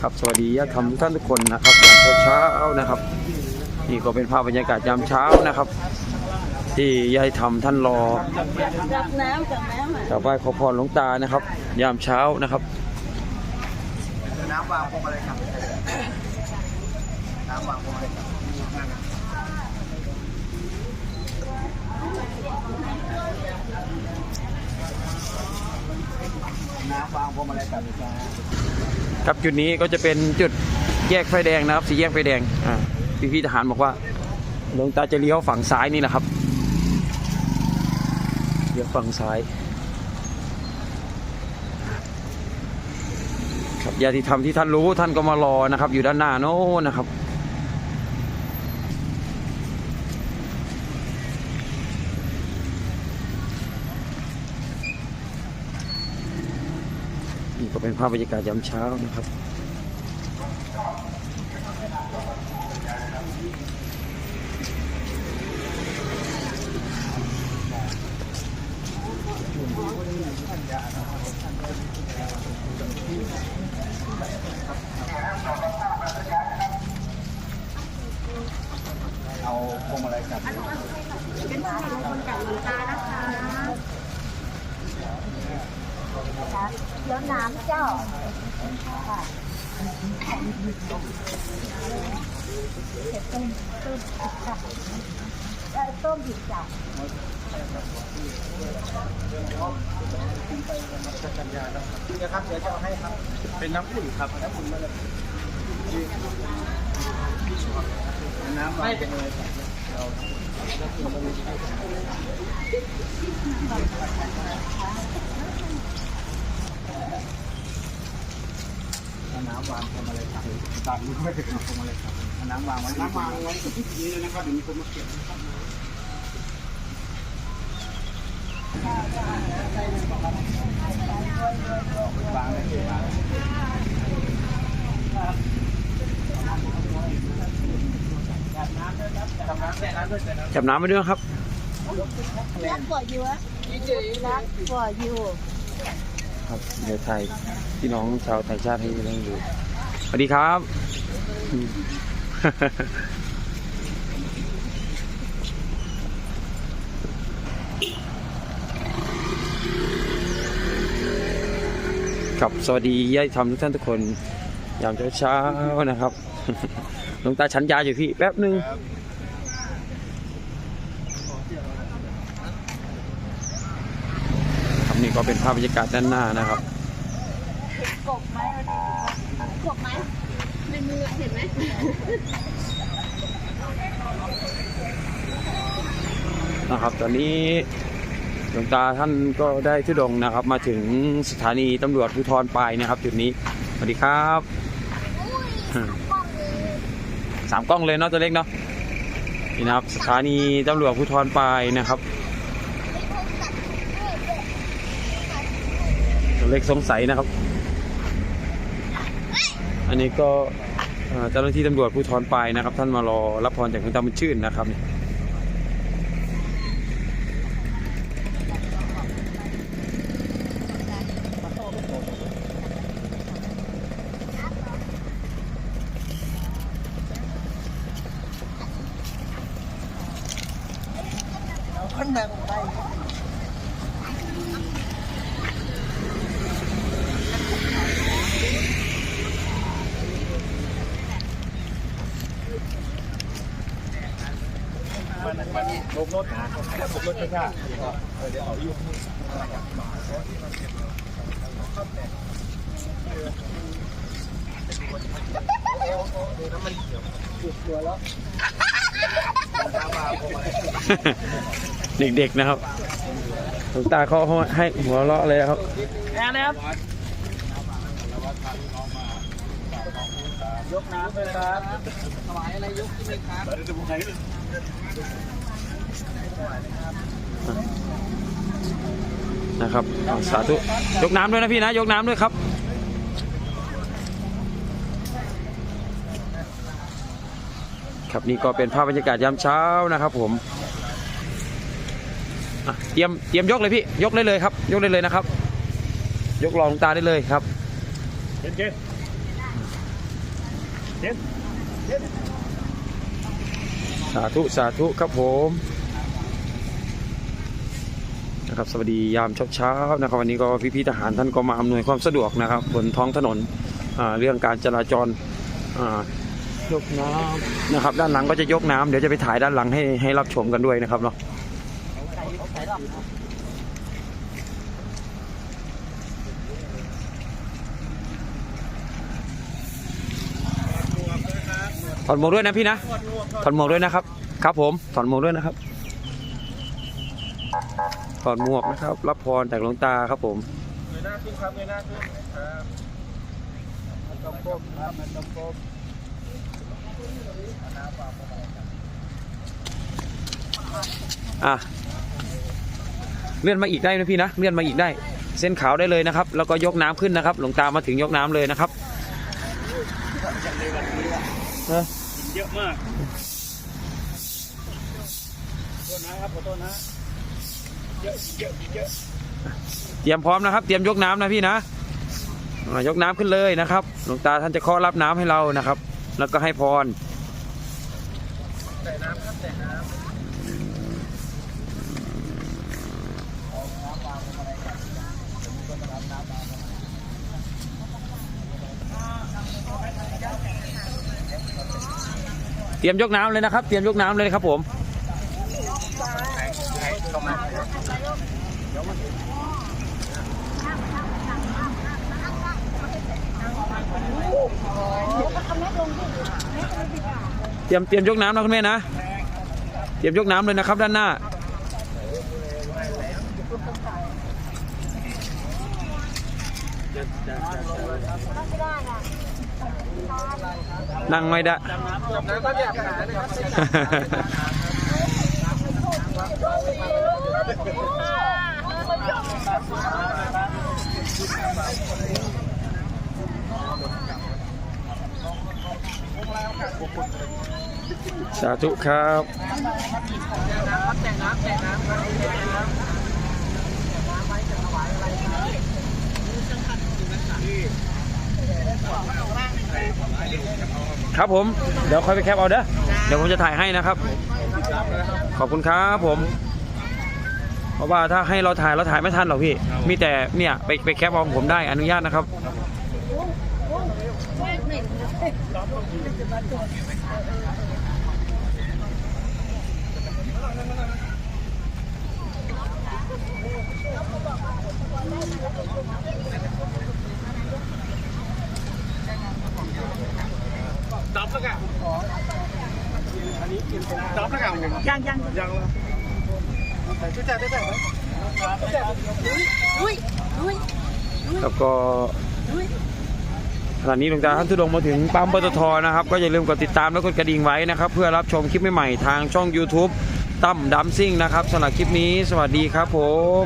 ครับสวัสดีญาติธรรมท่านทุกคนนะครับยามเช้านะครับ นี่ก็เป็นภาพบรรยากาศยามเช้านะครับ ที่ญาติธรรมท่านรอกับน้ำกับน้ำอะกราบไหว้ขอพรหลวงตานะครับ ยามเช้านะครับน้ำวางพวงอะไรครับน้ำวางพวงอะไรครับ น้ำวางพวงอะไรครับครับจุดนี้ก็จะเป็นจุดแยกไฟแดงนะครับสีแยกไฟแดงอ่าพี่พี่ทหารบอกว่าหลวงตาจะเลี้ยวฝั่งซ้ายนี่แหละครับเลี้ยวฝั่งซ้าย ครับญาติธรรมที่ท่านรู้ท่านก็มารอนะครับ อยู่ด้านหน้าโน้นนะครับ ก็เป็นภาพบรรยากาศยามเช้านะครับเอาพวงอะไรครับเป็นคนกับหลวงตานะคะ เดี๋ยวน้ำเจ้าเผ็ดต้มต้มค่ะเออต้มผิดจ้ะนี่ครับ เดี๋ยวจะเอาให้ครับ เป็นน้ำอุ่นครับ น้ำอุ่นมาเลยน้ำวางพวงอะไรครับเอา น้ำวางพวงอะไรครับตัดมือไม่ถึงพวงอะไรครับเอาน้ำวางไว้น้ำวางไว้ที่นี้เลยนะครับเดี๋ยวมีคนมาเก็บนะครับวางเลยพี่วางจับน้ำด้วยครับจับน้ำใส่น้ำด้วยใส่น้จับน้ำไปด้วยครับรักกว่าอยู่อะรักกว่าอยู่ ครับเดี๋ยวไทยพี่น้องชาวต่างชาติให้ได้ดูสวัสดีครับอืมครับสวัสดีญาติธรรมทุกท่านทุกคน ยามเช้าๆนะครับหลวงตาฉันยาอยู่พี่แป๊บหนึ่งครับ นี่ก็เป็นภาพบรรยากาศด้านหน้านะครับกบไหมกบไหมในมือเห็นไหมนะครับตอนนี้หลวงตาท่านก็ได้ทุดงนะครับ มาถึงสถานีตำรวจภูธรปลายนะครับ จุดนี้สวัสดีครับสามกล้องเลยเนาะตัวเล็กเนาะนี่นะครับ สถานีตำรวจภูธรปลายนะครับตัว เล็กสงสัยนะครับ อันนี้ก็เจ้าหน้าที่ตำรวจภูธรปลายนะครับ ท่านมารอรับพรจากคุณตาบุญชื่นนะครับนี่คนนั่งไปมัน ลงรถนะลงรถไม่ใช่เดี๋ยวเอาอยู่เด็กๆนะครับหลวงตาเขาให้หัวเราะเลยครับแอนนะครับยกน้ำเลยครับถวายอะไรยกขึ้นเลยครับ นนะครับสาธุยกน้ำด้วยนะพี่นะยกน้ำด้วยครับครับนี่ก็เป็นภาพบรรยากาศยามเช้านะครับผมอะเตรียมเตรียมยกเลยพี่ยกได้เลยครับ ยกได้เลยนะครับ ยกรองตาได้เลยครับเก่งเด็ดสาธุสาธุครับผม นะครับ สวัสดียามเช้าๆนะครับวันนี้ก็พี่ๆทหารท่านก็มาอำนวยความสะดวกนะครับบนท้องถนนเรื่องการจราจรยกน้ำนะครับ ด้านหลังก็จะยกน้ำเดี๋ยวจะไปถ่ายด้านหลังให้ให้รับชมกันด้วยนะครับเนาะถอดหมวกด้วยนะพี่นะถอดหมวกด้วยนะครับ ครับผมถอดหมวกด้วยนะครับ ถอดหมวกนะครับ รับพรจากหลวงตาครับผมเงยหน้าขึ้นครับเงยหน้าขึ้นครับมันต้องก้มครับมันต้องก้มอะเลื่อนมาอีกได้นะพี่นะเลื่อนมาอีกได้ เส้นขาวได้เลยนะครับ แล้วก็ยกน้ำขึ้นนะครับ หลวงตามาถึงยกน้ำเลยนะครับเออเยอะมากโทษนะครับขอโทษนะ เตรียมพร้อมนะครับ เตรียมยกน้ำนะพี่นะยกน้ำขึ้นเลยนะครับหลวงตาท่านจะเคาะรับน้ำให้เรานะครับ แล้วก็ให้พรแต่น้ำครับแต่น้เตรียมยกน้ำเลยนะครับ เตรียมยกน้ำเลยครับผม เตรียมเตรียมยกน้ำนะคุณแม่นะ เตรียมยกน้ำเลยนะครับด้านหน้า นั่งไม่ได้ำจับน้ำก็อยากหาเลยครับสาธุครับแต่น้ำแต่น้ำครับครับผม เดี๋ยวค่อยไปแคปเอาเด้อเดี๋ยวผมจะถ่ายให้นะครับ ขอบคุณครับผม เพราะว่าถ้าให้เราถ่ายเราถ่ายไม่ทันหรอกพี่ มีแต่เนี่ยไปไปแคปเอาของผมได้อนุญาตนะครับดับแล้วกัน อันนี้กินเป็นดับแล้วกันยังยังยังแล้วแต่ชุดแจกได้แต่ไหมชุดแจกอุ้ยอุ้ยแล้วก็ขณะนี้หลวงตาท่านทุดงค์มาถึงปั๊มปตทนะครับ ก็อย่าลืมกดติดตามและกดกระดิ่งไว้นะครับ เพื่อรับชมคลิปใหม่ๆทางช่อง YouTube ตั้มดัมซิ่งนะครับสำหรับคลิปนี้ สวัสดีครับผม